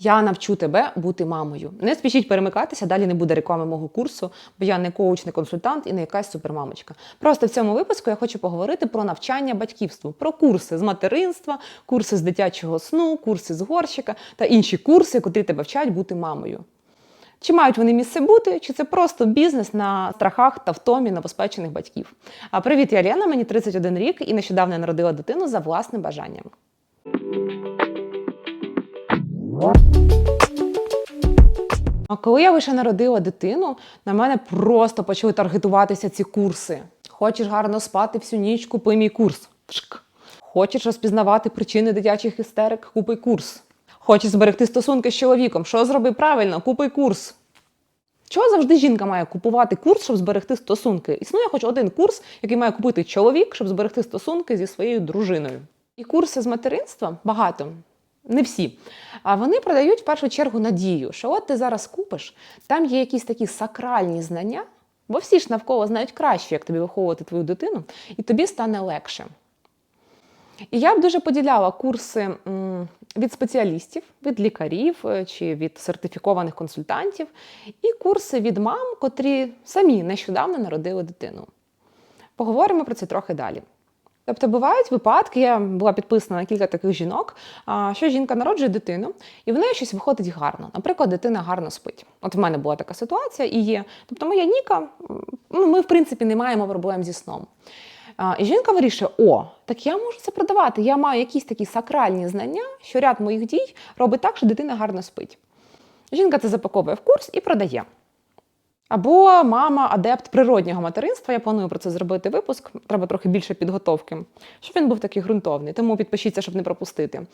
Я навчу тебе бути мамою. Не спішіть перемикатися, далі не буде реклами мого курсу, бо я не коуч, не консультант і не якась супермамочка. Просто в цьому випуску я хочу поговорити про навчання батьківству, про курси з материнства, курси з дитячого сну, курси з горщика та інші курси, котрі тебе вчать бути мамою. Чи мають вони місце бути, чи це просто бізнес на страхах та втомі новоспечених батьків? А привіт, я Лена, мені 31 рік і нещодавно народила дитину за власним бажанням. А коли я лише народила дитину, на мене просто почали таргетуватися ці курси. Хочеш гарно спати всю ніч, купи мій курс. Пшк. Хочеш розпізнавати причини дитячих істерик, купи курс. Хочеш зберегти стосунки з чоловіком. Що зроби правильно? Купи курс. Чого завжди жінка має купувати курс, щоб зберегти стосунки? Існує хоч один курс, який має купити чоловік, щоб зберегти стосунки зі своєю дружиною. І курси з материнства багато, не всі. А вони продають в першу чергу надію, що от ти зараз купиш, там є якісь такі сакральні знання, бо всі ж навколо знають краще, як тобі виховувати твою дитину, і тобі стане легше. І я б дуже поділяла курси від спеціалістів, від лікарів е, чи від сертифікованих консультантів, і курси від мам, котрі самі нещодавно народили дитину. Поговоримо про це трохи далі. Тобто бувають випадки, я була підписана на кілька таких жінок, що жінка народжує дитину, і в неї щось виходить гарно. Наприклад, дитина гарно спить. От в мене була така ситуація і є. Тобто, моя Ніка, ну, ми, в принципі, не маємо проблем зі сном. І жінка вирішує: о, так я можу це продавати. Я маю якісь такі сакральні знання, що ряд моїх дій робить так, що дитина гарно спить. Жінка це запаковує в курс і продає. Або мама адепт природнього материнства. Я планую про це зробити випуск. Треба трохи більше підготовки, щоб він був такий ґрунтовний. Тому підпишіться, щоб не пропустити.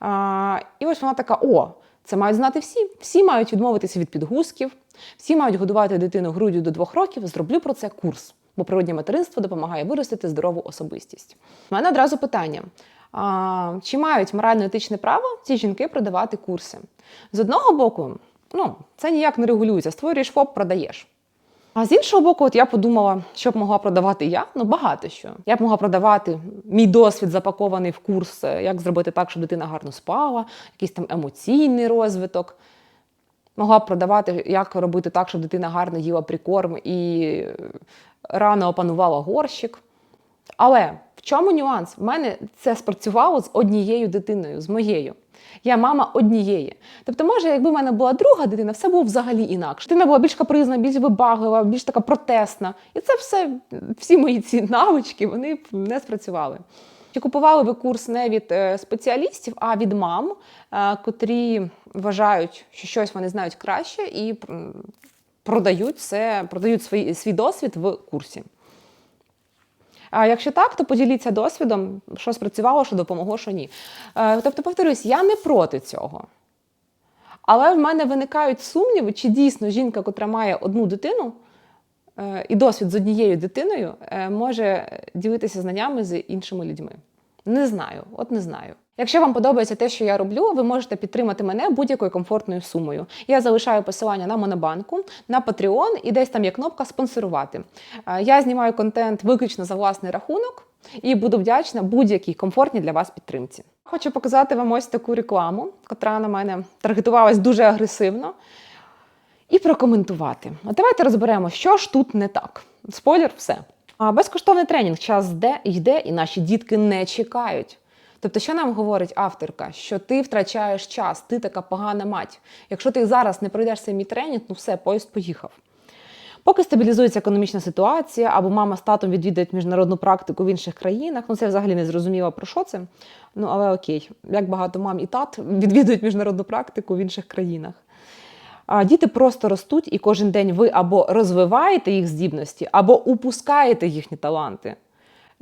А, і ось вона така: о, це мають знати всі. Всі мають відмовитися від підгузків, всі мають годувати дитину груддю до двох років. Зроблю про це курс, бо природнє материнство допомагає виростити здорову особистість. У мене одразу питання: а, чи мають морально-етичне право ці жінки продавати курси? З одного боку, ну, це ніяк не регулюється. Створюєш ФОП, продаєш. А з іншого боку, от я подумала, що б могла продавати я. Ну, багато що. Я б могла продавати мій досвід запакований в курс, е, як зробити так, щоб дитина гарно спала, якийсь там емоційний розвиток. Могла б продавати, як робити так, щоб дитина гарно їла прикорм і е, рано опанувала горщик. Але в чому нюанс? В мене це спрацювало з однією дитиною, з моєю. Я мама однієї. Тобто, може, якби в мене була друга дитина, все було взагалі інакше. Дитина була більш капризна, більш вибаглива, більш така протесна. І це все, всі мої ці навички, вони не спрацювали. Чи купували ви курс не від е, спеціалістів, а від мам, е, котрі вважають, що щось вони знають краще і продають це, продають свій, свій досвід в курсі. А якщо так, то поділіться досвідом, що спрацювало, що допомогло, що ні. Е, Тобто, повторюсь, я не проти цього. Але в мене виникають сумніви, чи дійсно жінка, котра має одну дитину е, і досвід з однією дитиною, е, може ділитися знаннями з іншими людьми. Не знаю, от не знаю. Якщо вам подобається те, що я роблю, ви можете підтримати мене будь-якою комфортною сумою. Я залишаю посилання на Монобанку, на Patreon і десь там є кнопка спонсорувати. Е, Я знімаю контент виключно за власний рахунок і буду вдячна будь-якій комфортній для вас підтримці. Хочу показати вам ось таку рекламу, котра на мене таргетувалась дуже агресивно. І прокоментувати. От давайте розберемо, що ж тут не так. Спойлер, все. А безкоштовний тренінг час де йде, і наші дітки не чекають. Тобто, що нам говорить авторка? Що ти втрачаєш час, ти така погана мать. Якщо ти зараз не пройдеш цей мій тренінг, ну все, поїзд поїхав. Поки стабілізується економічна ситуація, або мама з татом відвідають міжнародну практику в інших країнах, ну це взагалі не зрозуміло про що це. Ну але окей, як багато мам і тат відвідують міжнародну практику в інших країнах. А діти просто ростуть, і кожен день ви або розвиваєте їх здібності, або упускаєте їхні таланти.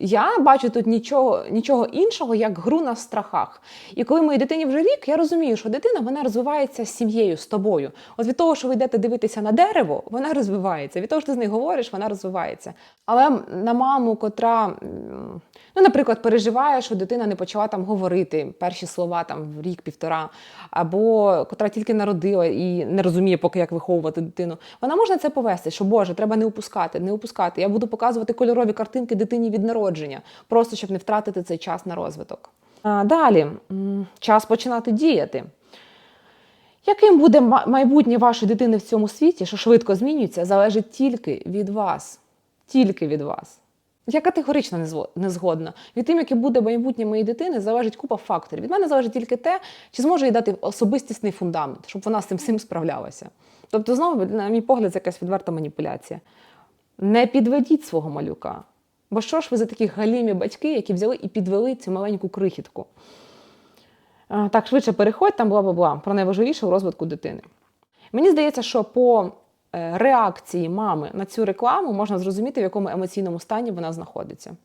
Я бачу тут нічого, нічого іншого, як гру на страхах. І коли моїй дитині вже рік, я розумію, що дитина вона розвивається з сім'єю, з тобою. От від того, що ви йдете дивитися на дерево, вона розвивається. Від того, що ти з нею говориш, вона розвивається. Але на маму, котра, ну, наприклад, переживає, що дитина не почала там говорити перші слова там в рік-півтора, або котра тільки народила і не розуміє, поки як виховувати дитину, вона може це повести, що Боже, треба не упускати, не упускати. Я буду показувати кольорові картинки дитині від народження, просто щоб не втратити цей час на розвиток. А, Далі час починати діяти. Яким буде ма- майбутнє вашої дитини в цьому світі, що швидко змінюється, залежить тільки від вас. Тільки від вас. Я категорично не згодна. Від тим, яке буде майбутнє моєї дитини, залежить купа факторів. Від мене залежить тільки те, чи зможу їй дати особистісний фундамент, щоб вона з цим всім справлялася. Тобто, знову, на мій погляд, це якась відверта маніпуляція. Не підведіть свого малюка. Бо що ж ви за такі галімі батьки, які взяли і підвели цю маленьку крихітку? Так, швидше переходь, там бла бла бла про найважливіше у розвитку дитини. Мені здається, що по реакції мами на цю рекламу можна зрозуміти, в якому емоційному стані вона знаходиться.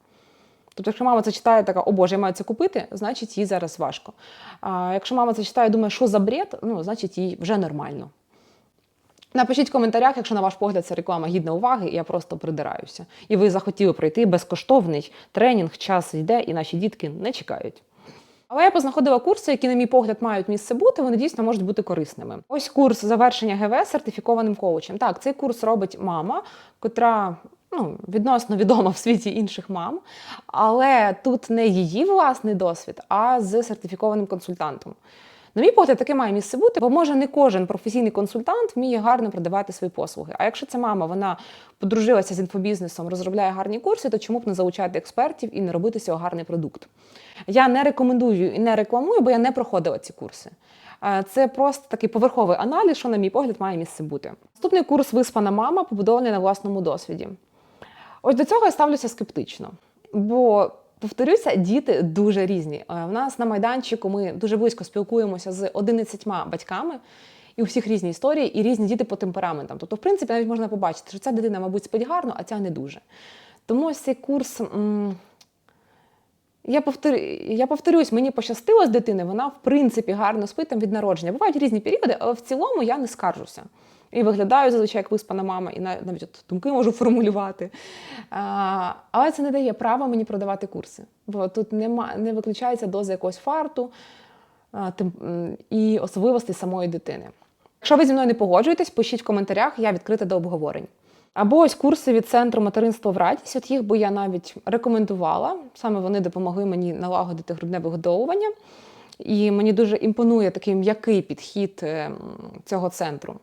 Тобто, якщо мама це читає, така, о Боже, я маю це купити, значить їй зараз важко. А якщо мама це читає думає, що за бред, ну, значить їй вже нормально. Напишіть в коментарях, якщо на ваш погляд ця реклама гідна уваги, і я просто придираюся. І ви захотіли пройти безкоштовний тренінг, час йде, і наші дітки не чекають. Але я познаходила курси, які, на мій погляд, мають місце бути, вони дійсно можуть бути корисними. Ось курс завершення ГВ сертифікованим коучем. Так, цей курс робить мама, котра ну, відносно відома в світі інших мам, але тут не її власний досвід, а з сертифікованим консультантом. На мій погляд, таке має місце бути, бо може не кожен професійний консультант вміє гарно продавати свої послуги. А якщо ця мама вона подружилася з інфобізнесом, розробляє гарні курси, то чому б не залучати експертів і не робити цього гарний продукт? Я не рекомендую і не рекламую, бо я не проходила ці курси. Е, Це просто такий поверховий аналіз, що, на мій погляд, має місце бути. Наступний курс Виспана мама побудований на власному досвіді. Ось до цього я ставлюся скептично. Бо, повторюся, діти дуже різні. Е, В нас на майданчику ми дуже близько спілкуємося з 11 батьками, і у всіх різні історії, і різні діти по темпераментам. Тобто, в принципі, навіть можна побачити, що ця дитина, мабуть, спить гарно, а ця не дуже. Тому ось цей курс. я повторю, я повторюсь, мені пощастило з дитини, вона в принципі гарно спить там від народження. Бувають різні періоди, але в цілому я не скаржуся. І виглядаю зазвичай як виспана мама, і нав- навіть от думки можу формулювати. Але це не дає права мені продавати курси. Бо тут нема, не виключається доза якогось фарту і особливостей самої дитини. Якщо ви зі мною не погоджуєтесь, пишіть в коментарях, я відкрита до обговорень. Або ось курси від центру материнства в радість. От їх би я навіть рекомендувала. Саме вони допомогли мені налагодити грудне вигодовування. І мені дуже імпонує такий м'який підхід е, цього центру.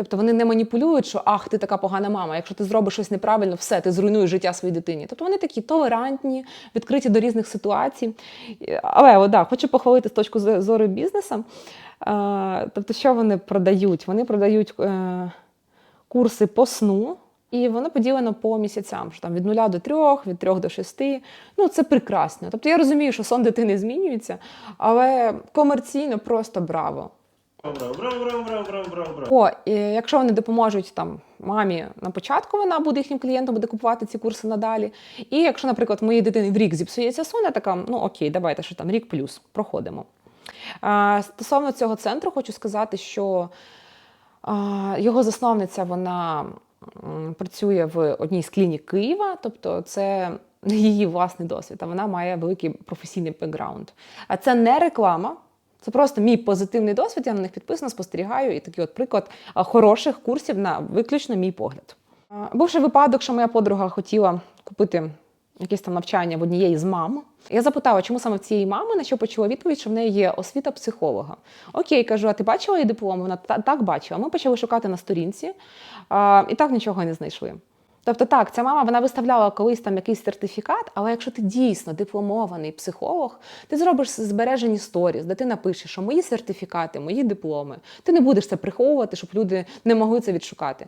Тобто вони не маніпулюють, що ах, ти така погана мама. Якщо ти зробиш щось неправильно, все, ти зруйнуєш життя своїй дитині. Тобто вони такі толерантні, відкриті до різних ситуацій. Але о, да, хочу похвалити з точки зору бізнесу. Тобто, що вони продають? Вони продають е, курси по сну. І воно поділено по місяцям, що там від 0 до 3, від 3 до 6. Ну, це прекрасно. Тобто я розумію, що сон дитини змінюється, але комерційно просто браво. О, якщо вони допоможуть там мамі на початку, вона буде їхнім клієнтом, буде купувати ці курси надалі. І якщо, наприклад, моїй дитини в рік зіпсується сон, така, ну окей, давайте що там рік плюс, проходимо. А, стосовно цього центру, хочу сказати, що а, його засновниця вона працює в одній з клінік Києва, тобто це її власний досвід, а вона має великий професійний бекграунд. А це не реклама. Це просто мій позитивний досвід. Я на них підписана, спостерігаю, і такий от приклад хороших курсів на виключно мій погляд. А, Був ще випадок, що моя подруга хотіла купити якесь там навчання в однієї з мам. Я запитала, чому саме в цієї мами, на що почула відповідь, що в неї є освіта психолога. Окей, кажу, а ти бачила її диплом? Вона «Та- так бачила. Ми почали шукати на сторінці і так нічого не знайшли. Тобто, так, ця мама вона виставляла колись там якийсь сертифікат, але якщо ти дійсно дипломований психолог, ти зробиш збережені сторіс, де ти напишеш, що мої сертифікати, мої дипломи. Ти не будеш це приховувати, щоб люди не могли це відшукати.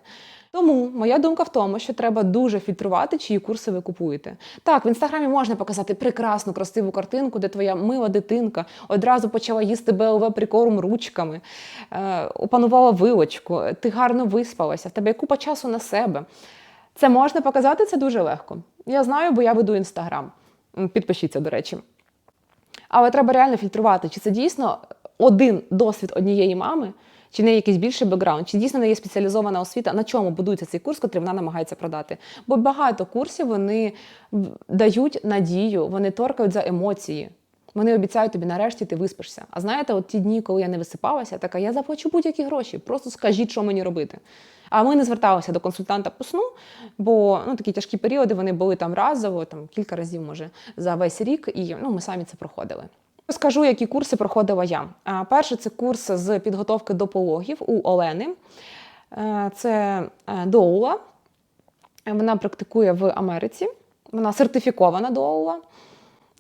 Тому моя думка в тому, що треба дуже фільтрувати, чиї курси ви купуєте. Так, в інстаграмі можна показати прекрасну, красиву картинку, де твоя мила дитинка одразу почала їсти БЛВ прикорм ручками, е, опанувала вилочку, ти гарно виспалася, в тебе є купа часу на себе. Це можна показати, це дуже легко. Я знаю, бо я веду інстаграм. Підпишіться, до речі. Але треба реально фільтрувати, чи це дійсно один досвід однієї мами, чи в неї якийсь більший бекграунд, чи дійсно в неї є спеціалізована освіта, на чому будується цей курс, який вона намагається продати. Бо багато курсів вони дають надію, вони торкають за емоції. Вони обіцяють тобі, нарешті ти виспишся. А знаєте, от ті дні, коли я не висипалася, така, я заплачу будь-які гроші, просто скажіть, що мені робити. А ми не зверталися до консультанта по сну, бо ну, такі тяжкі періоди вони були там разово, там кілька разів, може, за весь рік, і ну, ми самі це проходили. Скажу, які курси проходила я. Перший це курс з підготовки до пологів у Олени. Е, Це е, доула. Вона практикує в Америці. Вона сертифікована доула.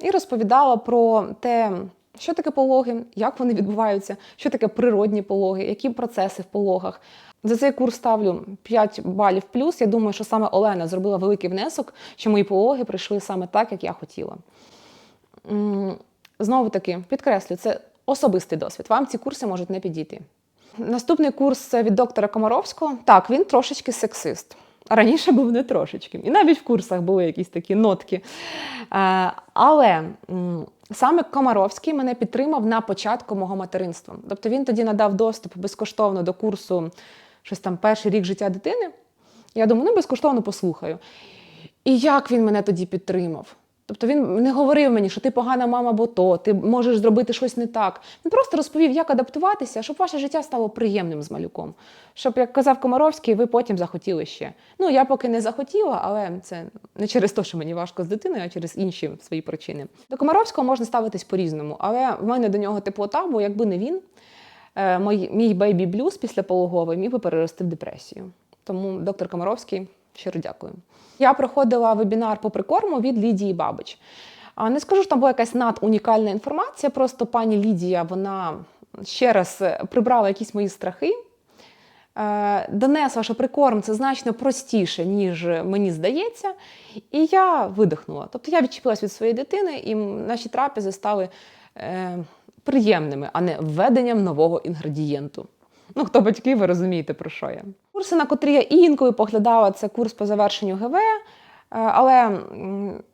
І розповідала про те, що таке пологи, як вони відбуваються, що таке природні пологи, які процеси в пологах. За цей курс ставлю 5 балів плюс. Я думаю, що саме Олена зробила великий внесок, що мої пологи прийшли саме так, як я хотіла. Знову таки, підкреслю, це особистий досвід. Вам ці курси можуть не підійти. Наступний курс це від доктора Комаровського. Так, він трошечки сексист. Раніше був не трошечки. І навіть в курсах були якісь такі нотки. Е, Але саме Комаровський мене підтримав на початку мого материнства. Тобто він тоді надав доступ безкоштовно до курсу щось там перший рік життя дитини. Я думаю, ну безкоштовно послухаю. І як він мене тоді підтримав? Тобто він не говорив мені, що ти погана мама, бо то, ти можеш зробити щось не так. Він просто розповів, як адаптуватися, щоб ваше життя стало приємним з малюком. Щоб, як казав Комаровський, ви потім захотіли ще. Ну, я поки не захотіла, але це не через те, що мені важко з дитиною, а через інші свої причини. До Комаровського можна ставитись по-різному, але в мене до нього теплота, бо якби не він, е, мій, бейбі блюз після пологовий міг би перерости в депресію. Тому доктор Комаровський, щиро дякую. Я проходила вебінар по прикорму від Лідії Бабич. Не скажу, що там була якась надунікальна інформація, просто пані Лідія вона ще раз е, прибрала якісь мої страхи. Е, Донесла, що прикорм це значно простіше, ніж мені здається. І я видихнула. Тобто я відчепилась від своєї дитини, і наші трапези стали е, приємними, а не введенням нового інгредієнту. Ну, хто батьки, ви розумієте, про що я. Курси, на котрі я інколи поглядала, це курс по завершенню ГВ. Е, Але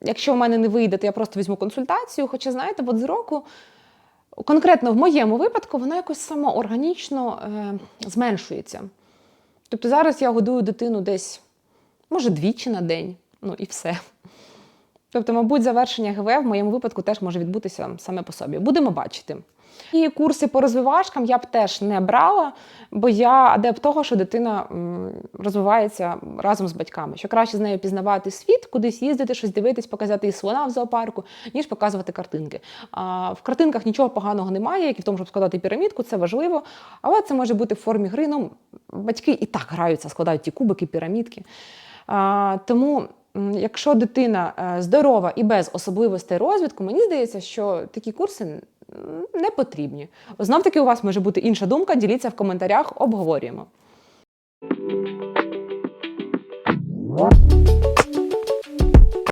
якщо в мене не вийде, то я просто візьму консультацію. Хоча, знаєте, от з року, конкретно в моєму випадку, вона якось самоорганічно е, зменшується. Тобто зараз я годую дитину десь, може, двічі на день, ну і все. Тобто, мабуть, завершення ГВ в моєму випадку теж може відбутися саме по собі. Будемо бачити. І курси по розвивашкам я б теж не брала, бо я адепт того, що дитина розвивається разом з батьками. Що краще з нею пізнавати світ, кудись їздити, щось дивитись, показати їй слона в зоопарку, ніж показувати картинки. А в картинках нічого поганого немає, як і в тому, щоб складати пірамідку, це важливо. Але це може бути в формі гри. Ну, батьки і так граються, складають ті кубики, пірамідки. А, тому. Якщо дитина е, здорова і без особливостей розвитку, мені здається, що такі курси не потрібні. Знов таки у вас може бути інша думка. Діліться в коментарях, обговорюємо.